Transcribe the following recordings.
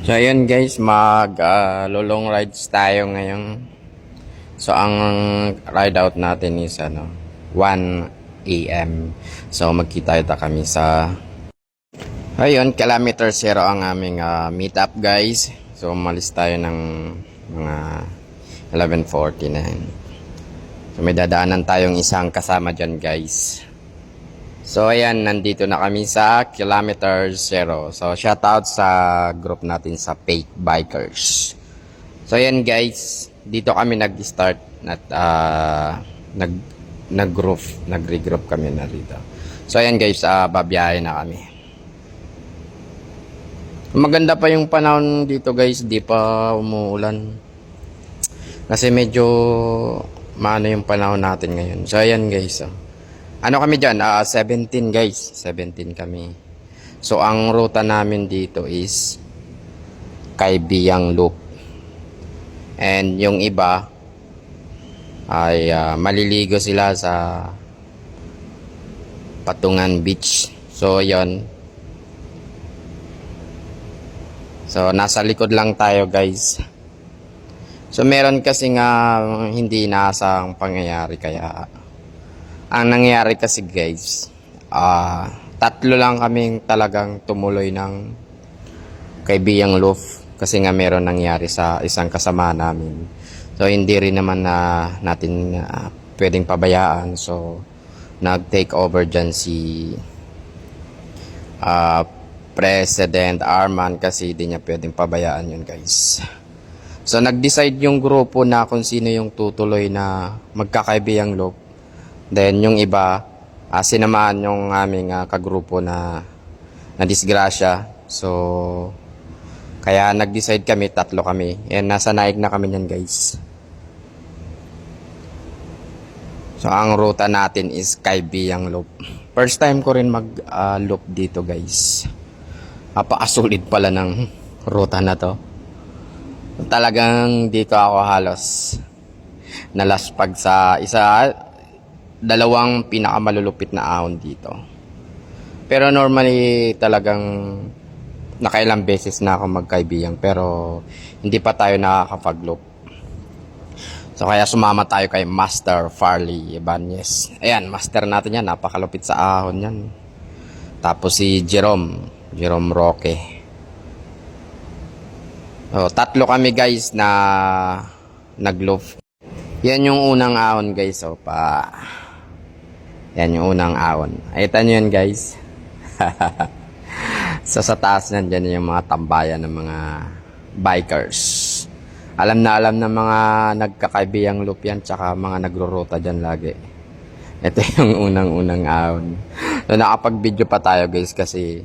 So ayun guys, mag ah, lulong rides tayo ngayon. So ang ride out natin is ano, 1 AM. So magkita-kita kami sa Ayun, kilometer zero ang aming ah, meet up guys. So umalis tayo ng mga 11.49. So may dadaanan tayong isang kasama dyan guys. So ayan, nandito na kami sa kilometer zero. So shoutout sa group natin sa Fake Bikers. So ayan guys, dito kami nag-start at ah, nag nag-group, nag-regroup kami na rito. So ayan guys, uh, babiyahe na kami. Maganda pa yung panahon dito guys, di pa umuulan. Kasi medyo maano yung panahon natin ngayon. So ayan guys, oh. Ano kami dyan? Ah, 17 guys. 17 kami. So, ang ruta namin dito is Kaibiyang Loop. And yung iba ay ah, maliligo sila sa Patungan Beach. So, yon So, nasa likod lang tayo guys. So, meron kasi nga hindi inaasang pangyayari kaya ang nangyari kasi guys, ah tatlo lang kaming talagang tumuloy ng kaibiyang loof kasi nga meron nangyari sa isang kasama namin. So hindi rin naman na natin ah, pwedeng pabayaan. So nag-take over dyan si ah, President Arman kasi hindi niya pwedeng pabayaan yun guys. So nag-decide yung grupo na kung sino yung tutuloy na magkakaibiyang loof Then yung iba, uh, sinamahan yung aming ah, kagrupo na na disgrasya. So kaya nag-decide kami, tatlo kami. And nasa naig na kami niyan, guys. So ang ruta natin is Kaibiyang Loop. First time ko rin mag-loop dito, guys. Napakasulit pala ng ruta na to. Talagang dito ako halos nalaspag sa isa dalawang pinakamalulupit na ahon dito. Pero normally talagang nakailang beses na ako magkaibiyang pero hindi pa tayo nakakapag-loop. So kaya sumama tayo kay Master Farley Ibanez. Ayan, master natin yan. Napakalupit sa ahon yan. Tapos si Jerome. Jerome Roque. So, tatlo kami guys na nag-loop. Yan yung unang ahon guys. So, pa... Yan yung unang ahon. Ayta nyo yan guys. so sa taas nandyan yung mga tambayan ng mga bikers. Alam na alam ng mga nagkakaibiyang loop tsaka mga nagruruta dyan lagi. Ito yung unang-unang ahon. So nakapag-video pa tayo guys kasi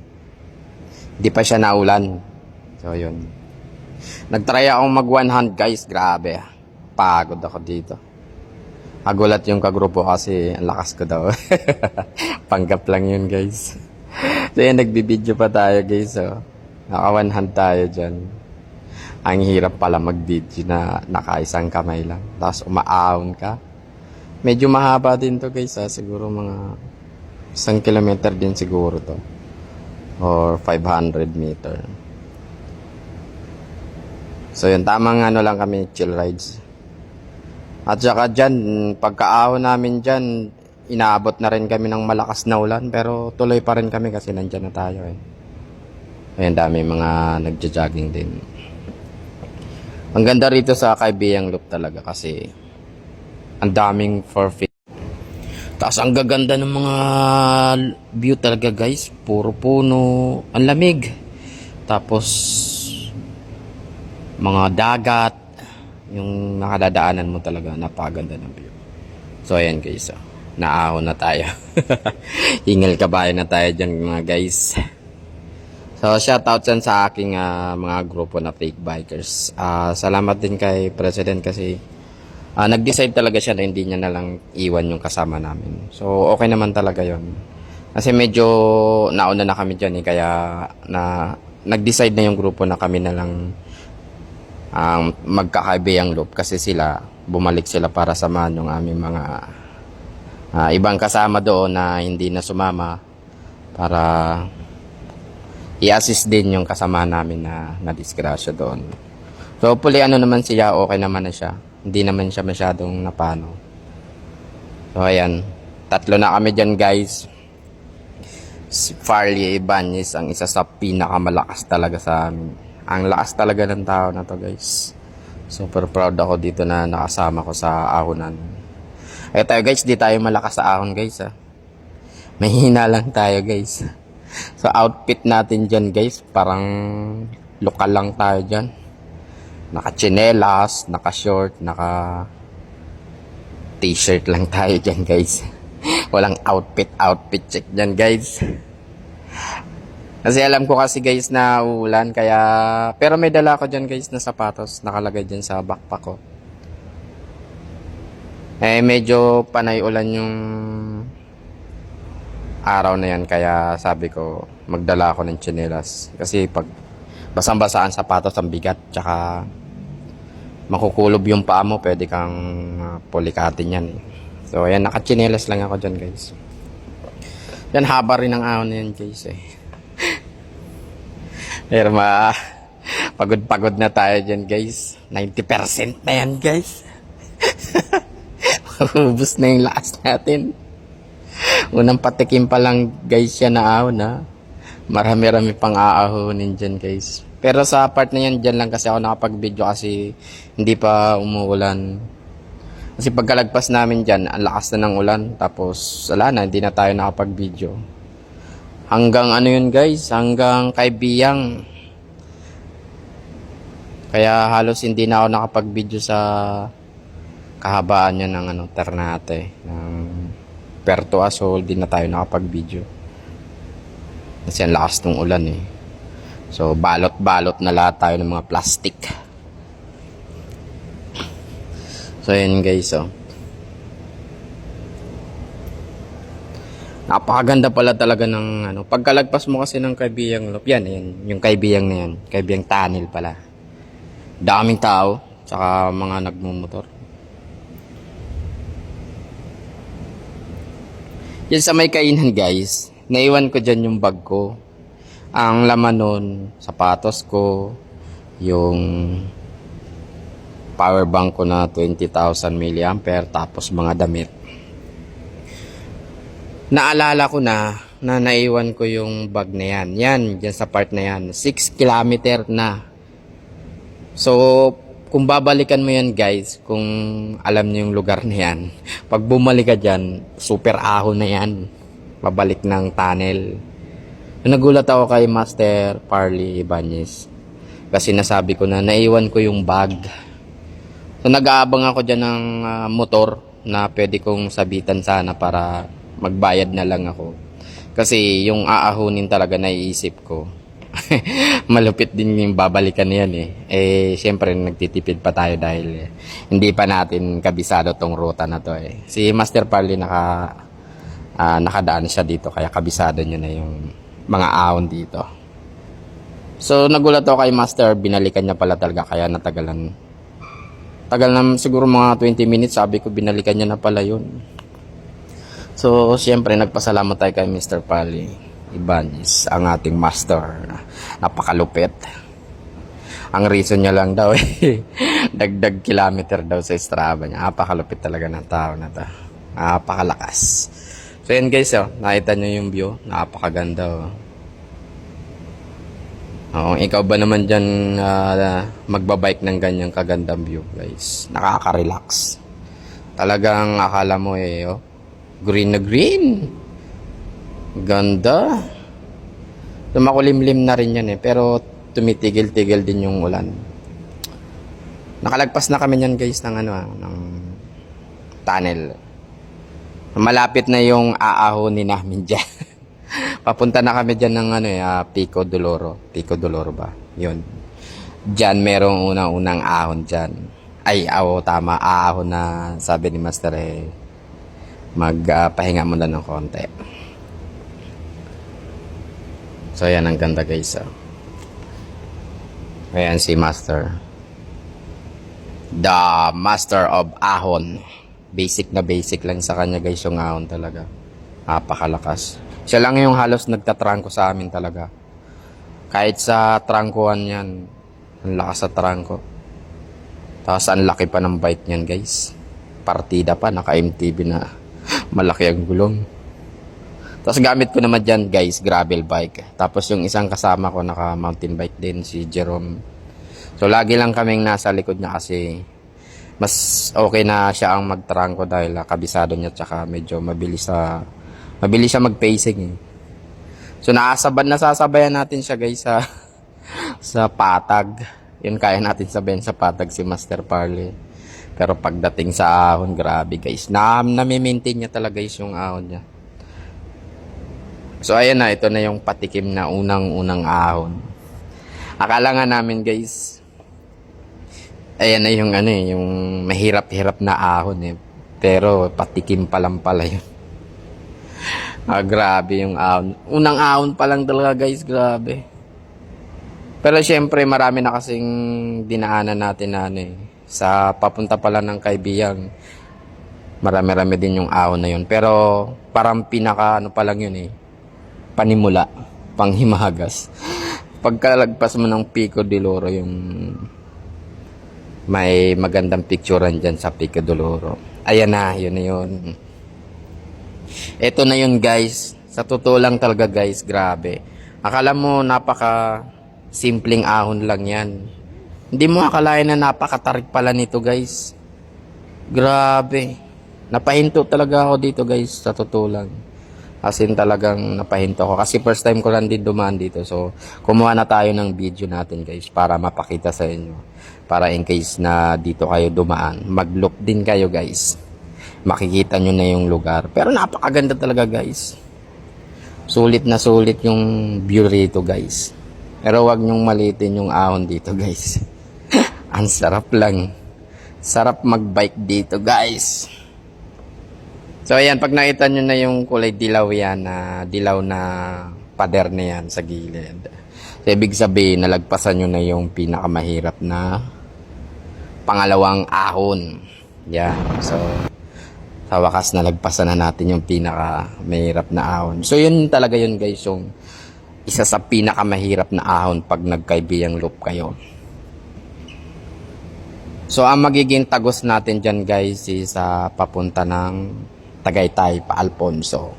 di pa siya naulan. So yun. Nagtry akong mag one hand guys. Grabe. Pagod ako dito. Nagulat yung kagrupo kasi ang lakas ko daw. Panggap lang yun guys. So yan, nagbibideo pa tayo guys. So, naka one hand tayo dyan. Ang hirap pala mag-video na nakaisang kamay lang. Tapos umaahon ka. Medyo mahaba din to guys ha. Siguro mga isang kilometer din siguro to. Or 500 meter. So yun, tamang ano lang kami, chill rides. At saka dyan, pagkaahon namin dyan, inaabot na rin kami ng malakas na ulan. Pero tuloy pa rin kami kasi nandyan na tayo eh. Ayan, dami mga nagja-jogging din. Ang ganda rito sa Kaibiyang Loop talaga kasi ang daming forfeit. Tapos ang gaganda ng mga view talaga guys. Puro puno. Ang lamig. Tapos mga dagat yung nakadadaanan mo talaga napaganda ng view. So ayan guys, oh. naahon na tayo. Hingal kabayan na tayo dyan mga guys. So shoutout dyan sa aking ah, mga grupo na fake bikers. Ah, salamat din kay President kasi ah, nag-decide talaga siya na hindi niya na lang iwan yung kasama namin. So okay naman talaga yon Kasi medyo nauna na kami dyan eh, kaya na nag-decide na yung grupo na kami na lang ang magkakaibiyang loop kasi sila bumalik sila para samahan yung aming mga ah, ibang kasama doon na hindi na sumama para i-assist din yung kasama namin na na-disgrasya doon. So, hopefully, ano naman siya, okay naman na siya. Hindi naman siya masyadong napano. So, ayan. Tatlo na kami dyan, guys. Si Farley Ibanez, ang isa sa pinakamalakas talaga sa amin. Ang lakas talaga ng tao na to, guys. Super proud ako dito na nakasama ko sa ahonan. Ay tayo, guys. Di tayo malakas sa ahon, guys, ha. Mahina lang tayo, guys. So, outfit natin dyan, guys. Parang lokal lang tayo dyan. Naka-chinelas, naka-short, naka t-shirt lang tayo dyan, guys. Walang outfit, outfit check dyan, guys. Kasi alam ko kasi, guys, na uulan, kaya... Pero may dala ko dyan, guys, na sapatos. Nakalagay dyan sa backpack ko. Eh, medyo panay ulan yung araw na yan kaya sabi ko magdala ako ng tsinelas kasi pag basang-basaan sapatos ang bigat tsaka makukulob yung paa mo pwede kang uh, eh. so ayan nakatsinelas lang ako dyan guys yan haba rin ang ahon na yan guys eh pero ma pagod-pagod na tayo dyan guys 90% na yan guys Maubos na yung lakas natin. Unang patikim pa lang guys siya na ahon ha. Marami-rami pang aahonin dyan guys. Pero sa part na yan, dyan lang kasi ako nakapag-video kasi hindi pa umuulan. Kasi pagkalagpas namin dyan, ang lakas na ng ulan. Tapos, wala na, hindi na tayo nakapag-video. Hanggang ano yun guys, hanggang kay Biyang. Kaya halos hindi na ako nakapag-video sa kahabaan niya ng ano, Ternate, ng Perto Asol, di na tayo nakapag-video. Kasi ang lakas ng ulan eh. So, balot-balot na lahat tayo ng mga plastic. So, yun guys, oh. Napakaganda pala talaga ng ano. Pagkalagpas mo kasi ng kaibiyang loob, yan, yan, yung kaibiyang na yan. Kaibiyang tunnel pala. Daming tao, tsaka mga nagmumotor. Yan sa may kainan guys, naiwan ko dyan yung bag ko. Ang laman nun, sapatos ko, yung power bank ko na 20,000 mAh, tapos mga damit. Naalala ko na, na naiwan ko yung bag na yan. Yan, dyan sa part na yan. 6 kilometer na. So, kung babalikan mo yan guys, kung alam niyo yung lugar na yan, pag bumalik ka dyan, super ahon na yan. Pabalik ng tunnel. Nagulat ako kay Master Parley Ibanez. Kasi nasabi ko na naiwan ko yung bag. So nag-aabang ako dyan ng ah, motor na pwede kong sabitan sana para magbayad na lang ako. Kasi yung aahunin talaga naiisip ko. malupit din yung babalikan yan eh. Eh, syempre nagtitipid pa tayo dahil eh, hindi pa natin kabisado tong ruta na to eh. Si Master Parley naka, ah, nakadaan siya dito kaya kabisado niya na yung mga ahon dito. So, nagulat ako kay Master, binalikan niya pala talaga kaya natagalan. Tagal na siguro mga 20 minutes, sabi ko binalikan niya na pala yun. So, siyempre, nagpasalamat tayo kay Mr. Pali Ibanez, ang ating master. Napakalupit. Ang reason niya lang daw, eh, dagdag kilometer daw sa Strava niya. Napakalupit talaga ng tao na to. Napakalakas. So, yan guys, oh, nakita niyo yung view. Napakaganda, oh. Oo, ikaw ba naman dyan ah, magbabike ng ganyang kagandang view, guys? Nakaka-relax. Talagang akala mo eh, oh, green na green. Ganda. Tumakulimlim na rin yan eh, pero tumitigil-tigil din yung ulan. Nakalagpas na kami niyan guys ng ano ah, ng tunnel. Malapit na yung aahonin namin dyan. Papunta na kami dyan ng ano eh, ah, Pico Doloro. Pico Doloro ba? Yun. Dyan merong unang-unang ahon dyan. Ay, oo, tama. Ahon na sabi ni Master eh, magpahinga mo na ng konti. So, yan ang ganda guys. ah. Ayan si Master. The Master of Ahon. Basic na basic lang sa kanya guys yung ahon talaga. Napakalakas. Siya lang yung halos nagtatrangko sa amin talaga. Kahit sa trangkuhan yan, ang lakas sa trangko. Tapos ang laki pa ng bike niyan guys. Partida pa, naka-MTB na malaki ang gulong. Tapos gamit ko naman dyan guys, gravel bike. Tapos yung isang kasama ko naka mountain bike din, si Jerome. So lagi lang kaming nasa likod niya kasi mas okay na siya ang magtrangko dahil ah, kabisado niya tsaka medyo mabilis sa mabilis siya mag-pacing eh. So naasabad nasasabayan natin siya guys sa sa patag. Yun kaya natin sabayan sa patag si Master Parley. Pero pagdating sa ahon, grabe guys. Na, nami-maintain niya talaga guys yung ahon niya. So ayan na, ito na yung patikim na unang-unang ahon. Akala nga namin guys, ayan na yung ano eh, yung mahirap-hirap na ahon eh. Pero patikim pa lang pala yun. Ah, grabe yung ahon. Unang ahon pa lang talaga guys, grabe. Pero syempre marami na kasing dinaanan natin na ano eh. Sa papunta pala ng kaibigan, marami-rami din yung ahon na yun. Pero parang pinaka ano pa lang yun eh. Panimula, panghimagas. Pagkalagpas mo ng Pico de Loro yung may magandang picturean dyan sa Pico de Loro. Ayan na, yun na yun. Ito na yun guys. Sa totoo lang talaga guys, grabe. Akala mo napaka simpleng ahon lang yan. Hindi mo akalain na napakatarik pala nito guys. Grabe. Napahinto talaga ako dito guys, sa totoo lang. As in talagang napahinto ako. Kasi first time ko lang din dumaan dito. So, kumuha na tayo ng video natin guys para mapakita sa inyo. Para in case na dito kayo dumaan, mag-look din kayo guys. Makikita nyo na yung lugar. Pero napakaganda talaga guys. Sulit na sulit yung view rito guys. Pero wag nyong malitin yung ahon dito guys. Ang sarap lang. Sarap magbike dito guys. So ayan, pag nakita nyo na yung kulay dilaw yan, na dilaw na pader na yan sa gilid. So, ibig sabihin, nalagpasan nyo na yung pinakamahirap na pangalawang ahon. Yan. So, sa wakas nalagpasan na natin yung pinakamahirap na ahon. So yun talaga yun guys, yung isa sa pinakamahirap na ahon pag nagkaibiyang loop kayo. So ang magiging tagos natin dyan guys is ah, papunta ng Tagaytay pa Alfonso.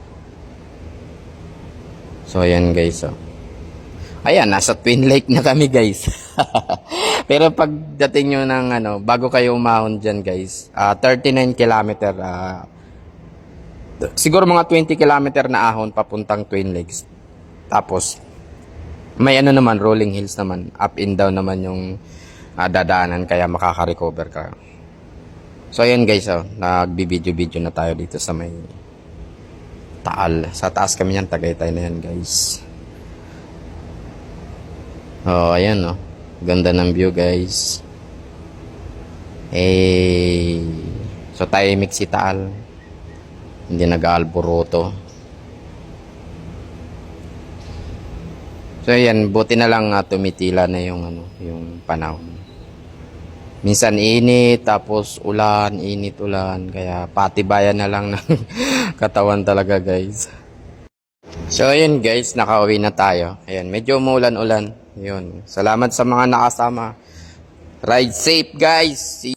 So ayan guys. Oh. Ayan, nasa Twin Lake na kami guys. Pero pagdating nyo ng ano, bago kayo umahon dyan guys, ah, 39 kilometer, ah, siguro mga 20 kilometer na ahon papuntang Twin Lakes. Tapos, may ano naman, rolling hills naman, up and down naman yung ah, dadaanan kaya makaka-recover ka. So ayan guys, oh, nagbi-video-video na tayo dito sa may Taal. Sa taas kami yan, Tagaytay na yan guys. Oh, ayan oh. Ganda ng view guys. Eh, so tayo mix si Taal. Hindi nag-aalboroto. So ayan, buti na lang uh, tumitila na yung ano, yung panahon. Minsan init, tapos ulan, init, ulan. Kaya patibayan na lang ng katawan talaga guys. So ayun guys, nakauwi na tayo. Ayan, medyo umulan-ulan. Yun. Salamat sa mga nakasama. Ride safe guys. See